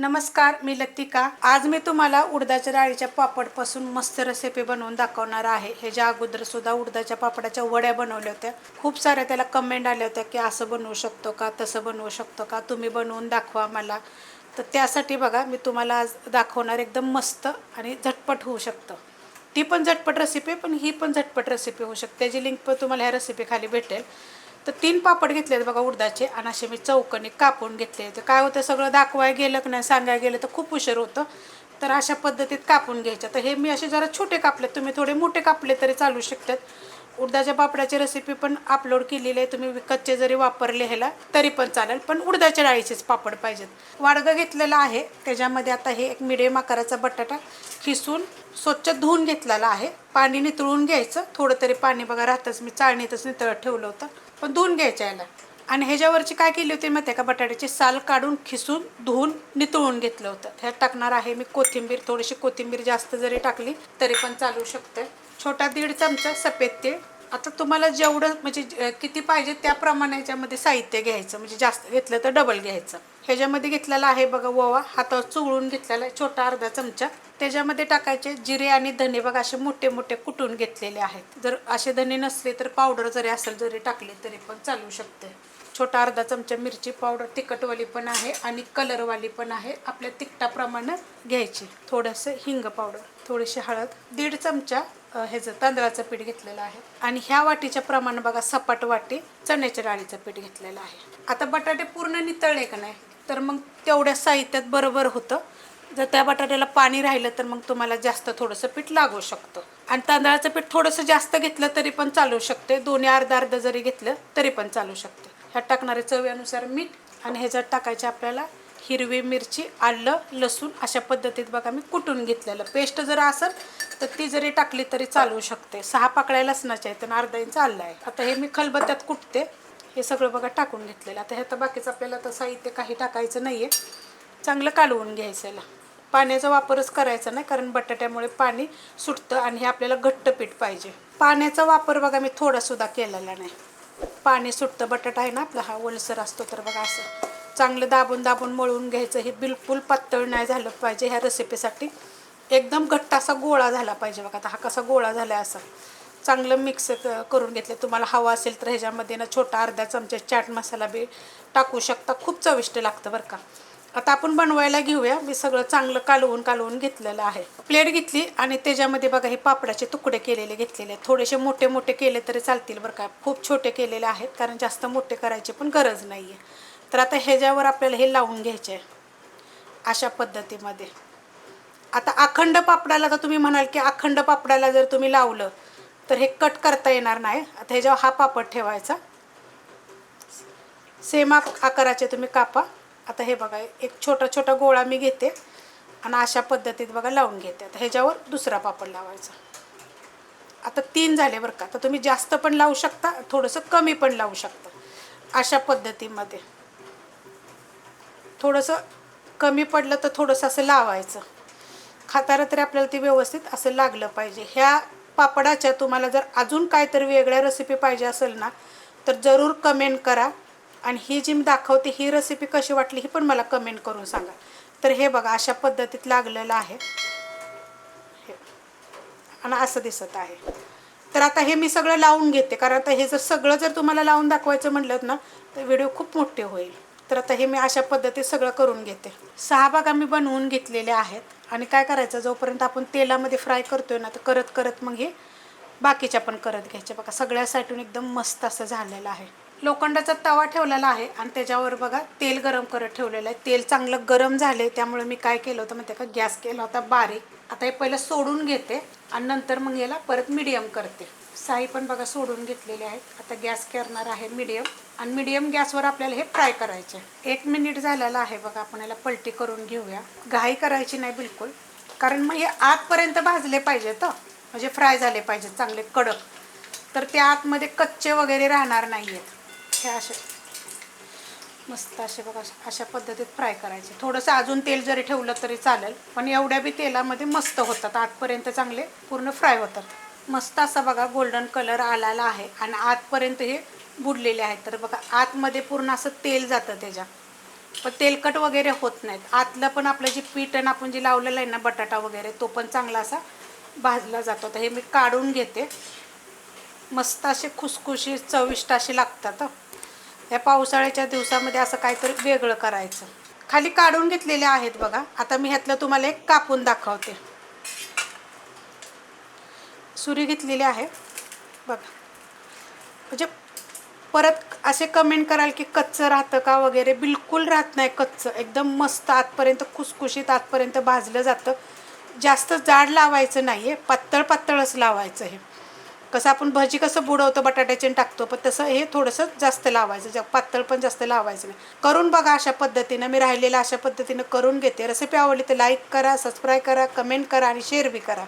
नमस्कार मी लतिका. आज मी तुम्हाला उडदाच्या डाळीच्या पापडपासून मस्त रेसिपी बनवून दाखवणार आहे. हे ज्या अगोदर सुद्धा उडदाच्या पापडाच्या वड्या बनवल्या होत्या. खूप साऱ्या त्याला कमेंट आल्या होत्या की असं बनवू शकतो का तसं बनवू शकतो का? तुम्ही बनवून दाखवा मला. तर त्यासाठी बघा मी तुम्हाला आज दाखवणार एकदम मस्त आणि झटपट होऊ शकतं. ती पण झटपट रेसिपी पण ही पण झटपट रेसिपी होऊ शकते. त्याची लिंक पण तुम्हाला ह्या रेसिपी खाली भेटेल. तर तीन पापड घेतले आहेत बघा उडदाचे आणि असे मी चौकनी कापून घेतले तर काय होतं सगळं दाखवाय गेलं की नाही सांगायला गेलं तर खूप उशीर होतं. तर अशा पद्धतीत कापून घ्यायच्या. तर हे मी असे जरा छोटे कापले तुम्ही थोडे मोठे कापले तरी चालू शकतात. उडदाच्या पापडाची रेसिपी पण अपलोड केलेली आहे. तुम्ही कच्चे जरी वापरले ह्याला तरी पण चालेल. पण उडदाच्या डाळीचेच पापड पाहिजेत. वाडगं घेतलेलं आहे. त्याच्यामध्ये आता हे एक मिडियम आकाराचा बटाटा खिसून स्वच्छ धुवून घेतलेला आहे. पाणी नितळून घ्यायचं. थोडं तरी पाणी बघा राहतच. मी चाळणीतच नितळत ठेवलं होतं. पण धुवून घ्यायच्या याला आणि ह्याच्यावरची काय केली होती माहिती आहे का? बटाट्याची साल काढून खिसून धुवून नितळून घेतलं होतं. ह्यात टाकणार आहे मी कोथिंबीर. थोडीशी कोथिंबीर जास्त जरी टाकली तरी पण चालू शकते. छोटा दीड चमचा सफेद तीळ आता तुम्हाला जेवढं म्हणजे ज- किती पाहिजे त्याप्रमाणे याच्यामध्ये साहित्य घ्यायचं. म्हणजे जास्त घेतलं तर डबल घ्यायचं. ह्याच्यामध्ये घेतलेला आहे बघा ओवा. हातावर चुळून घेतलेला आहे छोटा अर्धा चमचा. त्याच्यामध्ये टाकायचे जिरे आणि धने. बघा असे मोठे मोठे कुटून घेतलेले आहेत. जर असे धने नसले तर पावडर जरी असेल जरी टाकले तरी पण चालू शकते छोटा अर्धा चमचा मिरची पावडर तिखटवाली पण आहे आणि कलरवाली पण आहे. आपल्या तिखटाप्रमाणे घ्यायची. थोडंसं हिंग पावडर थोडीशी हळद दीड चमचा ह्याचं तांदळाचं पीठ घेतलेलं आहे. आणि ह्या वाटीच्या प्रमाण बघा सपाट वाटी चण्याच्या डाळीचं पीठ घेतलेलं आहे. आता बटाटे पूर्ण नितळले का नाही? तर मग तेवढ्या साहित्यात बरोबर होतं. जर त्या बटाट्याला पाणी राहिलं तर मग तुम्हाला जास्त थोडंसं पीठ लागू शकतं. आणि तांदळाचं पीठ थोडंसं जास्त घेतलं तरी पण चालू शकते. दोन्ही अर्धा अर्धा जरी घेतलं तरी पण चालू शकते. ह्यात टाकणारे चवीनुसार मीठ आणि ह्याच्यात टाकायचे आपल्याला हिरवी मिरची आलं लसूण अशा पद्धतीत बघा मी कुटून घेतलेलं. पेस्ट जर असेल तर ती जरी टाकली तरी चालवू शकते. सहा पाकळ्या लसणाच्या आहेत आणि अर्धा इंच आलं आहे. आता हे मी खलबत्त्यात कुटते. हे सगळं बघा टाकून घेतलेलं. आता ह्यात बाकीचं आपल्याला आता साहित्य काही टाकायचं नाही आहे चांगलं कालवून घ्यायचं याला पाण्याचा वापरच करायचा नाही कारण बटाट्यामुळे पाणी सुटतं आणि हे आपल्याला घट्ट पीठ पाहिजे. पाण्याचा वापर बघा मी थोडासुद्धा केलेला नाही. पाणी सुटतं बटाटा आहे ना आपला हा ओलसर असतो तर बघा असं. चांगलं दाबून दाबून मळून घ्यायचं हे बिलकुल पातळ नाही झालं पाहिजे ह्या रेसिपीसाठी एकदम घट्ट असा गोळा झाला पाहिजे बघा आता हा कसा गोळा झाला असा. चांगलं मिक्स करून घेतलं. तुम्हाला हवा असेल तर ह्याच्यामध्ये ना छोटा अर्धा चमचा चाट मसाला बी टाकू शकता. खूप चविष्ट लागतं बरं का. आता आपण बनवायला घेऊया. मी सगळं चांगलं कालवून कालवून घेतलेलं आहे. प्लेट घेतली आणि त्याच्यामध्ये बघा हे पापडाचे तुकडे केलेले घेतलेले आहेत. थोडेसे मोठे मोठे केले तरी चालतील बरं का. खूप छोटे केलेले आहेत कारण जास्त मोठे करायची पण गरज नाही आहे तर आता ह्याच्यावर आपल्याला हे लावून घ्यायचे आहे अशा पद्धतीमध्ये. आता अखंड पापडाला तर तुम्ही म्हणाल की अखंड पापडाला जर तुम्ही लावलं तर हे कट करता येणार नाही. आता ह्याच्यावर हा पापड ठेवायचा. सेम आकाराचे तुम्ही कापा. आता हे बघा एक छोटा छोटा गोळा मी घेते आणि अशा पद्धतीत बघा लावून घेते. आता ह्याच्यावर दुसरा पापड लावायचा. आता तीन झाले बरं का. तर तुम्ही जास्त पण लावू शकता थोडंसं कमी पण लावू शकता. अशा पद्धतीमध्ये. थोडंसं कमी पडलं तर थोडंसं असं लावायचं. खाताना तरी आपल्याला ते व्यवस्थित असं लागलं पाहिजे. ह्या पापडाच्या तुम्हाला जर अजून काहीतरी वेगळ्या रेसिपी पाहिजे असेल ना तर जरूर कमेंट करा. आणि ही जी मी दाखवते ही रेसिपी कशी वाटली ही पण मला कमेंट करून सांगा. तर हे बघा अशा पद्धतीत लागलेलं आहे. हे. आणि असं दिसत आहे. तर आता हे मी सगळं लावून घेते कारण आता हे जर सगळं जर तुम्हाला लावून दाखवायचं म्हटलं ना तर व्हिडिओ खूप मोठे होईल. तर आता हे मी अशा पद्धतीत सगळं करून घेते. सहा भागा मी बनवून घेतलेले आहेत. आणि काय करायचं जोपर्यंत आपण तेलामध्ये फ्राय करतोय ना तर करत करत मग हे बाकीच्या पण करत घ्यायच्या बघा सगळ्या साठून एकदम मस्त असं झालेलं आहे. लोखंडाचा तवा ठेवलेला आहे आणि त्याच्यावर बघा तेल गरम करत ठेवलेलं आहे. तेल चांगलं गरम झाले त्यामुळे मी काय केलं होतं मग आहे का? गॅस केला होता बारीक. आता हे पहिलं सोडून घेते आणि नंतर मग याला परत मिडियम करते. साई पण बघा सोडून घेतलेले आहेत. आता गॅस करणार आहे मिडियम आणि मिडियम गॅसवर आपल्याला हे फ्राय करायचे एक मिनिट झालेला आहे बघा आपण याला पलटी करून घेऊया. घाई करायची नाही बिलकुल. कारण मग हे आतपर्यंत भाजले पाहिजेत म्हणजे फ्राय झाले पाहिजेत चांगले कडक. तर ते आतमध्ये कच्चे वगैरे राहणार नाही आहेत हे असे. मस्त असे बघा अशा पद्धतीत फ्राय करायचे. थोडंसं अजून तेल जरी ठेवलं तरी चालेल पण एवढ्या बी तेलामध्ये मस्त होतात. आतपर्यंत चांगले पूर्ण फ्राय होतात. मस्त असा बघा गोल्डन कलर आलेला आहे आणि आतपर्यंत हे बुडलेले आहेत. तर बघा आतमध्ये पूर्ण असं तेल जातं त्याच्या. पण तेलकट वगैरे होत नाहीत. आतलं पण आपलं जे पीठ आणि आपण जे लावलेलं आहे ना बटाटा वगैरे तो पण चांगला असा भाजला जातो. तर हे मी काढून घेते. मस्त असे खुसखुशी चविष्ट असे लागतात या पावसाळ्याच्या दिवसामध्ये असं काहीतरी वेगळं करायचं. खाली काढून घेतलेले आहेत बघा. आता मी ह्यातलं तुम्हाला एक कापून दाखवते. सुरी घेतलेली आहे. बघा. म्हणजे परत असे कमेंट कराल की कच्चं राहतं का वगैरे? बिलकुल राहत नाही कच्चं. एकदम मस्त आतपर्यंत खुसखुशीत आतपर्यंत भाजलं जातं. जास्त जाड लावायचं नाही आहे पातळ पातळच लावायचं हे. कसं आपण भजी कसं बुडवतो बटाट्याचे टाकतो पण तसं हे थोडंसं जास्त लावायचं. जा पातळ पण जास्त लावायचं नाही. करून बघा अशा पद्धतीनं. मी राहिलेलं अशा पद्धतीनं करून घेते. रेसिपी आवडली तर लाईक करा सबस्क्राईब करा कमेंट करा आणि शेअर बी करा.